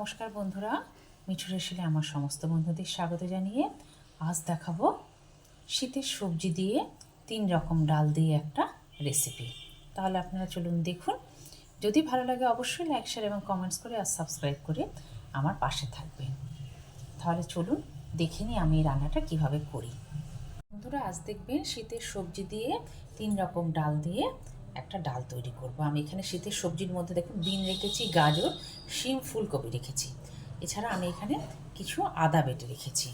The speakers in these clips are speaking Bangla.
নমস্কার বন্ধুরা। মিঠুর রেশিলে আমার সমস্ত বন্ধুদের স্বাগত জানিয়ে আজ দেখাবো শীতের সবজি দিয়ে তিন রকম ডাল দিয়ে একটা রেসিপি তাহলে আপনারা চলুন দেখুন। যদি ভালো লাগে অবশ্যই লাইক শেয়ার এবং কমেন্টস করে আর সাবস্ক্রাইব করে আমার পাশে থাকবেন। তাহলে চলুন দেখে নিই আমি এই রান্নাটা কীভাবে করি। বন্ধুরা, আজ দেখবেন শীতের সবজি দিয়ে তিন রকম ডাল দিয়ে একটা ডাল তৈরি করব। আমি এখানে শীতের সবজির মধ্যে দেখুন বিন রেখেছি, গাজর, শিম, ফুলকপি রেখেছি। এছাড়া আমি এখানে কিছু আদা বেটে রেখেছি।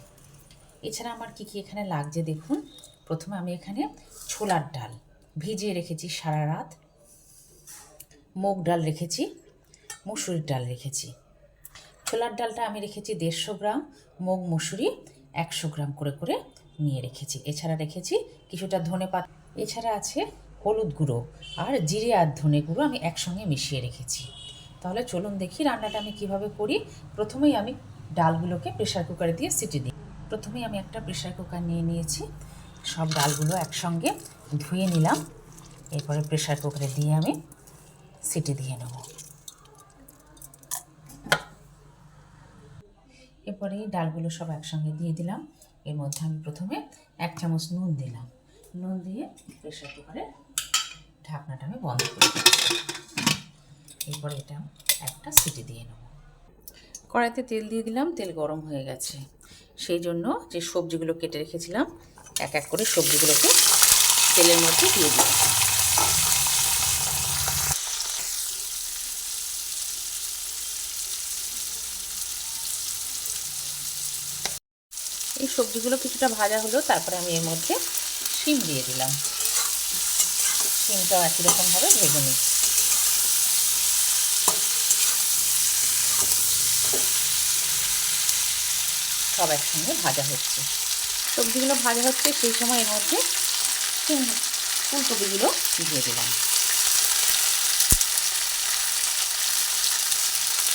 এছাড়া আমার কি কি এখানে লাগছে দেখুন? প্রথমে আমি এখানে ছোলার ডাল ভিজিয়ে রেখেছি সারা রাত। মুগ ডাল রেখেছি, মুসুরির ডাল রেখেছি। ছোলার ডালটা আমি রেখেছি দেড়শো গ্রাম, মুগ, মুসুরি একশো গ্রাম করে করে নিয়ে রেখেছি। এছাড়া রেখেছি কিছুটা ধনে পাতা এছাড়া আছে হলুদ গুঁড়ো আর জিরে আর ধনে গুঁড়ো আমি একসঙ্গে মিশিয়ে রেখেছি। তাহলে চলুন দেখি রান্নাটা আমি কীভাবে করি। প্রথমেই আমি ডালগুলোকে প্রেশার কুকারে দিয়ে সিটি দিই। প্রথমেই আমি একটা প্রেশার কুকার নিয়ে নিয়েছি। সব ডালগুলো একসঙ্গে ধুয়ে নিলাম। এরপরে প্রেশার কুকারে দিয়ে আমি সিটি দিয়ে নেব। এরপরে ডালগুলো সব একসঙ্গে দিয়ে দিলাম। এর মধ্যে আমি প্রথমে এক চামচ নুন দিলাম। নুন দিয়ে প্রেশার কুকারে ঢাকনাটা আমি বন্ধ করে এরপরে এটা একটা সিটি দিয়ে নেব। কড়াইতে তেল দিয়ে দিলাম, তেল গরম হয়ে গেছে। সেই জন্য যে সবজিগুলো কেটে রেখেছিলাম, এক এক করে সবজিগুলোকে তেলের মধ্যে দিয়ে দিয়েছি এই সবজিগুলো কিছুটা ভাজা হলো তারপরে আমি এর মধ্যে শিম দিয়ে দিলাম। শিমটাও একই রকমভাবে ভেজে নিই সব একসঙ্গে ভাজা হচ্ছে। সবজিগুলো ভাজা হচ্ছে, সেই সময় এর মধ্যে শিম, ফুলকপিগুলো দিয়ে দিলাম।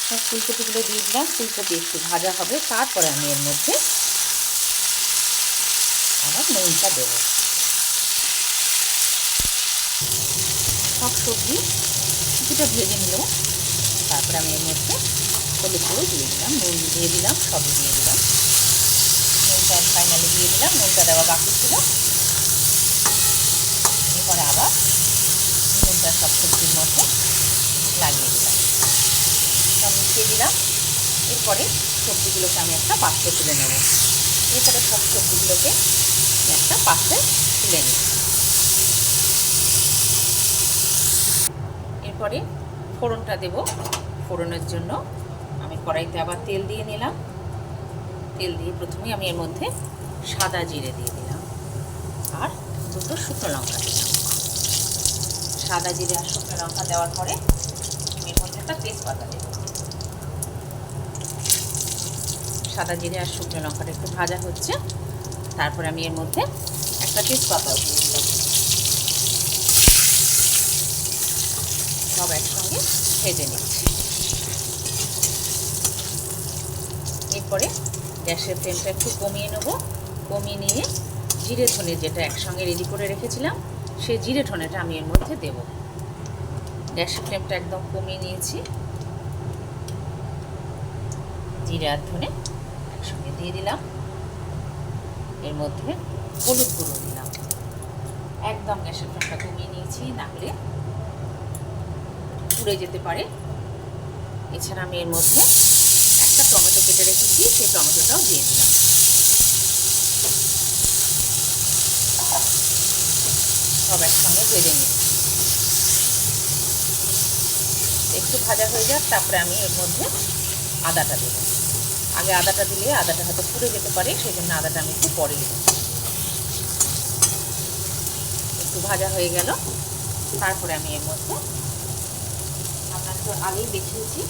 সব ফুলকপিগুলো দিয়ে দিলাম, ফুলকপি একটু ভাজা হবে, তারপরে আমি এর মধ্যে আবার নুনটা দেবো। সব সবজি কিছুটা ভেজে নিল তারপরে আমি এর মধ্যে হলুদ গুঁড়ো দিয়ে দিলাম, নুন দিয়ে দিলাম, সবই দিয়ে দিলাম। নুনটা ফাইনালি দিয়ে দিলাম, নুনটা দেওয়া বাকি ছিল। এরপরে আবার নুনটা সব সবজির মধ্যে লাগিয়ে দিলাম। সব মিশিয়ে দিলাম। এরপরে সবজিগুলোকে আমি একটা পাত্রে তুলে নেব। এরপরে সব সবজিগুলোকে একটা পাত্রে তুলে নিই এরপরে ফোড়নটা দেব ফোড়নের জন্য। আমি কড়াইতে আবার তেল দিয়ে নিলাম। তেল দিয়ে প্রথমেই আমি এর মধ্যে সাদা জিরে দিয়ে দিলাম আর দুটো শুকনো লঙ্কা দিলাম। সাদা জিরে আর শুকনো লঙ্কা দেওয়ার পরে আমি এর মধ্যে একটা তেজপাতা দেব। সাদা জিরে আর শুকনো লঙ্কাটা একটু ভাজা হচ্ছে। তারপরে আমি এর মধ্যে একটা তেজপাতাও দিয়ে দিলাম। সব একসঙ্গে ভেজে নিচ্ছি। এরপরে গ্যাসের ফ্লেমটা একটু কমিয়ে নেব। কমিয়ে নিয়ে জিরে ধনে যেটা একসঙ্গে রেডি করে রেখেছিলাম সেই জিরে ধনেটা আমি এর মধ্যে দেব। গ্যাসের ফ্লেমটা একদম কমিয়ে নিয়েছি। জিরে আর ধনে একসঙ্গে দিয়ে দিলাম। এর মধ্যে হলুদ গুঁড়ো দিলাম। একদম গ্যাসের ফ্লেমটা কমিয়ে নিয়েছি, না হলে পুড়ে যেতে পারে। এছাড়া আমি এর মধ্যে একটা টমেটো কেটে রেখেছি, সেই টমেটোটাও দিয়ে দিলাম। সব একসঙ্গে ভেজে নিচ্ছি। একটু ভাজা হয়ে যাক, তারপরে আমি এর মধ্যে আদাটা দেবো। আগে আদাটা দিলে আদাটা হয়তো পুড়ে যেতে পারে সেই জন্য আদাটা আমি একটু পরে দেবো। একটু ভাজা হয়ে গেল। তারপরে আমি এর মধ্যে তো আগেই দেখিয়েছি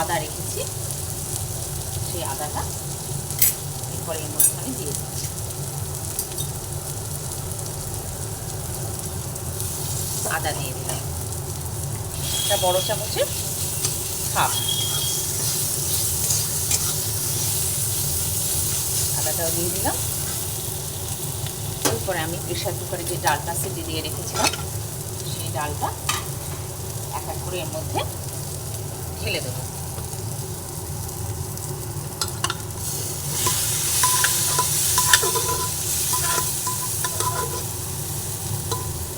আদা রেখেছি। সেই আদাটা এরপরে এর মধ্যে আমি দিয়ে দিচ্ছি। আদা দিয়ে দিলাম। একটা বড় চামচের হাফ। আদাটাও দিয়ে দিলাম। এরপরে আমি প্রেশার কুকারে যে ডালটা সিটি দিয়ে রেখেছিলাম, সেই ডালটা এক করে এর মধ্যে ঢেলে দেবো।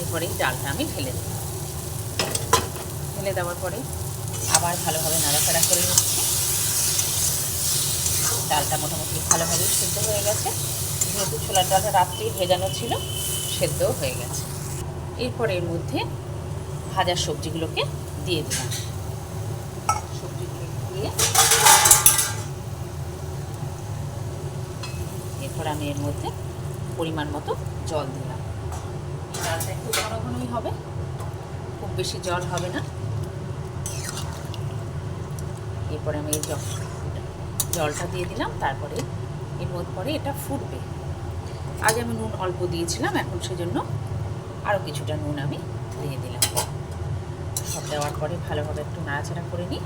এরপরে ডালটা আমি ঢেলে দেব। ঢেলে দেওয়ার পরে আবার ভালোভাবে নাড়াচাড়া করে নিচ্ছি। ডালটা মোটামুটি ভালোভাবে সেদ্ধ হয়ে গেছে। যেহেতু ছোলার ডালটা রাত্রেই ভেজানো ছিল, সেদ্ধও হয়ে গেছে। এরপর এর মধ্যে ভাজা সবজিগুলোকে দিয়ে দিলাম সবজিগুলো দিয়ে এরপর আমি এর মধ্যে পরিমাণ মতো জল দিলাম। ডালটা একটু ঘন ঘনই হবে, খুব বেশি জল হবে না। এরপরে আমি এই জলটা দিয়ে দিলাম, তারপরে এর মধ্যে পরে এটা ফুটবে। আগে আমি নুন অল্প দিয়েছিলাম, এখন সেজন্য আরও কিছুটা নুন আমি সব দেওয়ার পরে ভালোভাবে একটু নাড়াচাড়া করে নিই।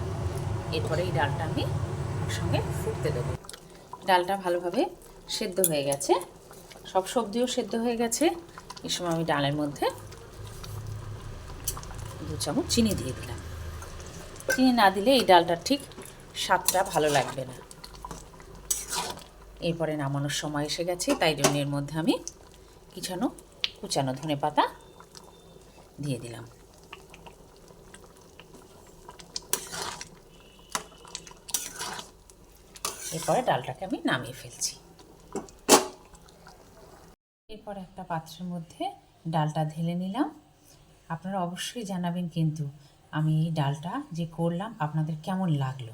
এরপরে এই ডালটা আমি সঙ্গে ফুটতে দেবো। ডালটা ভালোভাবে সেদ্ধ হয়ে গেছে। সব সবজিও সেদ্ধ হয়ে গেছে। এই সময় আমি ডালের মধ্যে দু চামচ চিনি দিয়ে দিলাম। চিনি না দিলে এই ডালটার ঠিক স্বাদটা ভালো লাগবে না। এরপরে নামানোর সময় এসে গেছে, তাই জন্য এর মধ্যে আমি কিছানো কুচানো ধনে পাতা দিয়ে দিলাম। এরপরে ডালটাকে আমি নামিয়ে ফেলছি। এরপর একটা পাত্রের মধ্যে ডালটা ঢেলে নিলাম। আপনারা অবশ্যই জানাবেন কিন্তু আমি এই ডালটা যে করলাম আপনাদের কেমন লাগল?